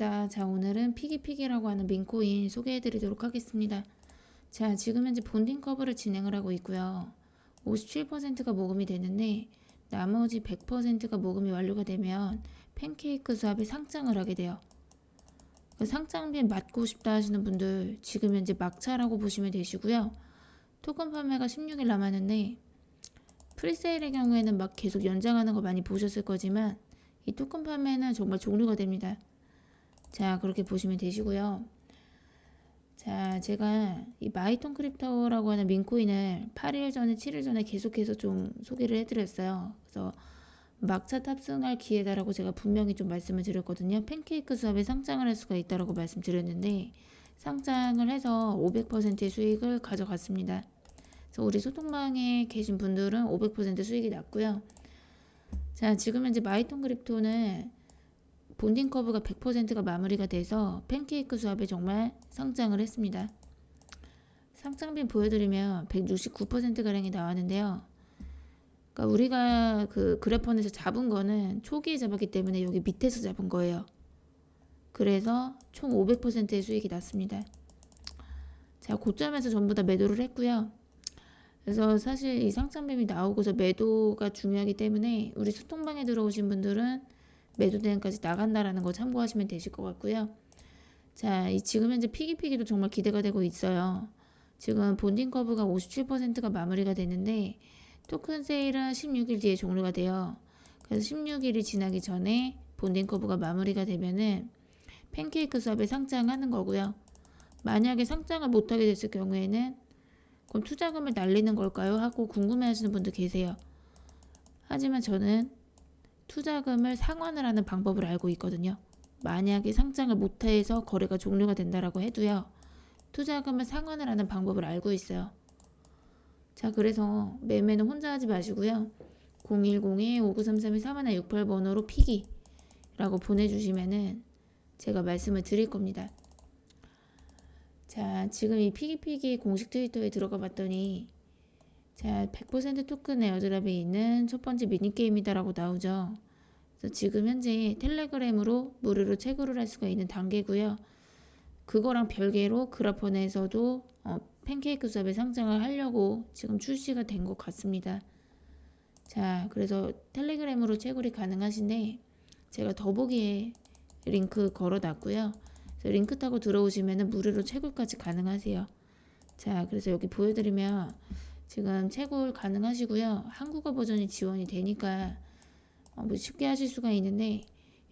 반갑습니다. 자, 오늘은 피기피기라고 하는 민코인 소개해 드리도록 하겠습니다. 자, 지금 현재 본딩 커브를 진행을 하고 있고요. 57%가 모금이 되는데 나머지 100%가 모금이 완료가 되면 팬케이크 수합에 상장을 하게 돼요. 그 상장비에 맞고 싶다 하시는 분들 지금 현재 막차라고 보시면 되시고요. 토큰 판매가 16일 남았는데 프리세일의 경우에는 막 계속 연장하는 거 많이 보셨을 거지만 이 토큰 판매는 정말 종료가 됩니다. 자, 그렇게 보시면 되시고요. 자, 제가 이 마이톤 크립토라고 하는 민코인을 8일 전에 7일 전에 계속해서 좀 소개를 해드렸어요. 그래서 막차 탑승할 기회다라고 제가 분명히 좀 말씀을 드렸거든요. 팬케이크 수업에 상장을 할 수가 있다라고 말씀드렸는데 상장을 해서 500%의 수익을 가져갔습니다. 그래서 우리 소통방에 계신 분들은 500% 수익이 났고요. 자, 지금 현재 마이톤 크립토는 본딩 커브가 100%가 마무리가 돼서 팬케이크 수합에 정말 상장을 했습니다. 상장빈 보여드리면 169%가량이 나왔는데요. 그러니까 우리가 그 그래펀에서 잡은 거는 초기에 잡았기 때문에 여기 밑에서 잡은 거예요. 그래서 총 500%의 수익이 났습니다. 자, 고점에서 전부 다 매도를 했고요. 그래서 사실 이 상장빔이 나오고서 매도가 중요하기 때문에 우리 소통방에 들어오신 분들은 매도 대응까지 나간다라는 거 참고하시면 되실 것 같고요. 자, 이 지금 현재 피기피기도 정말 기대가 되고 있어요. 지금 본딩 커브가 57%가 마무리가 되는데 토큰 세일은 16일 뒤에 종료가 돼요. 그래서 16일이 지나기 전에 본딩 커브가 마무리가 되면은 팬케이크 수업에 상장하는 거고요. 만약에 상장을 못하게 됐을 경우에는 그럼 투자금을 날리는 걸까요? 하고 궁금해하시는 분들 계세요. 하지만 저는 투자금을 상환을 하는 방법을 알고 있거든요. 만약에 상장을 못해서 거래가 종료가 된다라고 해도요. 투자금을 상환을 하는 방법을 알고 있어요. 자, 그래서 매매는 혼자 하지 마시고요. 010-5933-3168번호로 피기라고 보내주시면은 제가 말씀을 드릴 겁니다. 자, 지금 이 피기피기 공식 트위터에 들어가 봤더니 자, 100% 토큰 에어드랍에 있는 첫 번째 미니게임이다라고 나오죠. 그래서 지금 현재 텔레그램으로 무료로 채굴을 할 수가 있는 단계고요. 그거랑 별개로 그라폰에서도 어, 팬케이크 수업에 상장을 하려고 지금 출시가 된 것 같습니다. 자, 그래서 텔레그램으로 채굴이 가능하신데 제가 더보기에 링크 걸어놨고요. 링크 타고 들어오시면 무료로 채굴까지 가능하세요. 자, 그래서 여기 보여드리면 지금 채굴 가능하시고요. 한국어 버전이 지원이 되니까 어, 뭐 쉽게 하실 수가 있는데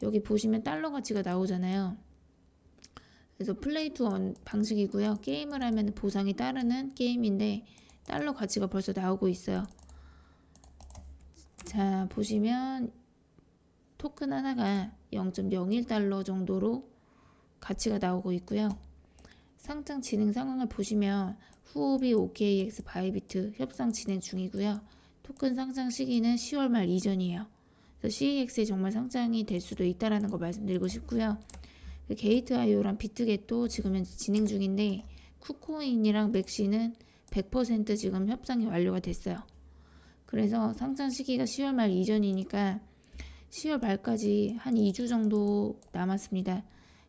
여기 보시면 달러 가치가 나오잖아요. 그래서 플레이 투 원 방식이고요. 게임을 하면 보상이 따르는 게임인데 달러 가치가 벌써 나오고 있어요. 자, 보시면 토큰 하나가 0.01달러 정도로 가치가 나오고 있고요. 상장 진행 상황을 보시면 후오비 OKX 바이비트 협상 진행 중이고요. 토큰 상장 시기는 10월 말 이전이에요. 그래서 CEX에 정말 상장이 될 수도 있다라는 거 말씀드리고 싶고요. 그 게이트아이오랑 비트겟도 지금 현재 진행 중인데 쿠코인이랑 맥시는 100% 지금 협상이 완료가 됐어요. 그래서 상장 시기가 10월 말 이전이니까 10월 말까지 한 2주 정도 남았습니다.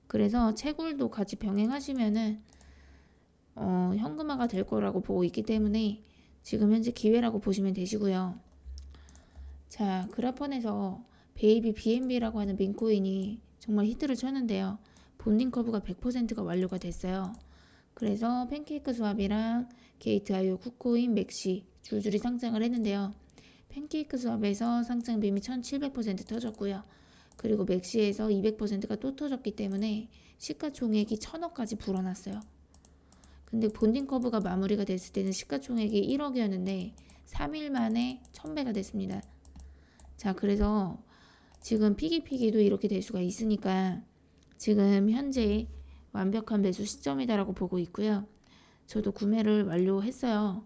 그래서 채굴도 같이 병행하시면은 어, 현금화가 될 거라고 보고 있기 때문에 지금 현재 기회라고 보시면 되시고요. 자, 그라폰에서 베이비 BNB라고 하는 민코인이 정말 히트를 쳤는데요. 본딩 커브가 100%가 완료가 됐어요. 그래서 팬케이크 수합이랑 게이트 아이오 쿠코인 맥시 줄줄이 상장을 했는데요. 팬케이크 수합에서 상장 빔이 1700% 터졌고요. 그리고 맥시에서 200%가 또 터졌기 때문에 시가총액이 1000억까지 불어났어요. 근데 본딩 커브가 마무리가 됐을 때는 시가총액이 1억이었는데 3일 만에 1000배가 됐습니다. 자, 그래서 지금 피기피기도 이렇게 될 수가 있으니까 지금 현재 완벽한 매수 시점이다라고 보고 있고요. 저도 구매를 완료했어요.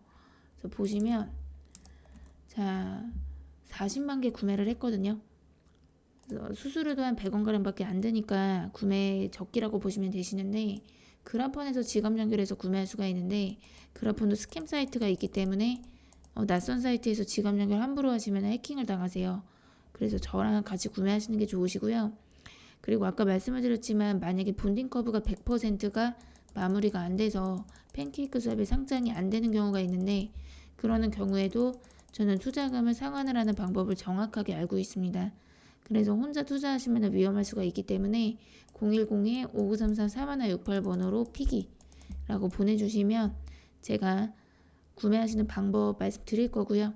그래서 보시면 자 40만 개 구매를 했거든요. 수수료도 한 100원 가량밖에 안 드니까 구매 적기라고 보시면 되시는데 그라폰에서 지갑 연결해서 구매할 수가 있는데 그라폰도 스캠 사이트가 있기 때문에 어, 낯선 사이트에서 지갑 연결 함부로 하시면 해킹을 당하세요. 그래서 저랑 같이 구매하시는 게 좋으시고요. 그리고 아까 말씀을 드렸지만 만약에 본딩 커브가 100%가 마무리가 안 돼서 팬케이크 수업이 상장이 안 되는 경우가 있는데 그러는 경우에도 저는 투자금을 상환을 하는 방법을 정확하게 알고 있습니다. 그래서 혼자 투자하시면 위험할 수가 있기 때문에 010-5933-4168번호로 피기라고 보내주시면 제가 구매하시는 방법 말씀드릴 거고요.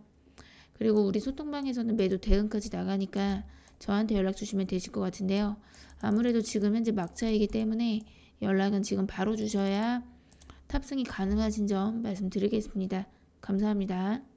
그리고 우리 소통방에서는 매도 대응까지 나가니까 저한테 연락 주시면 되실 것 같은데요. 아무래도 지금 현재 막차이기 때문에 연락은 지금 바로 주셔야 탑승이 가능하신 점 말씀드리겠습니다. 감사합니다.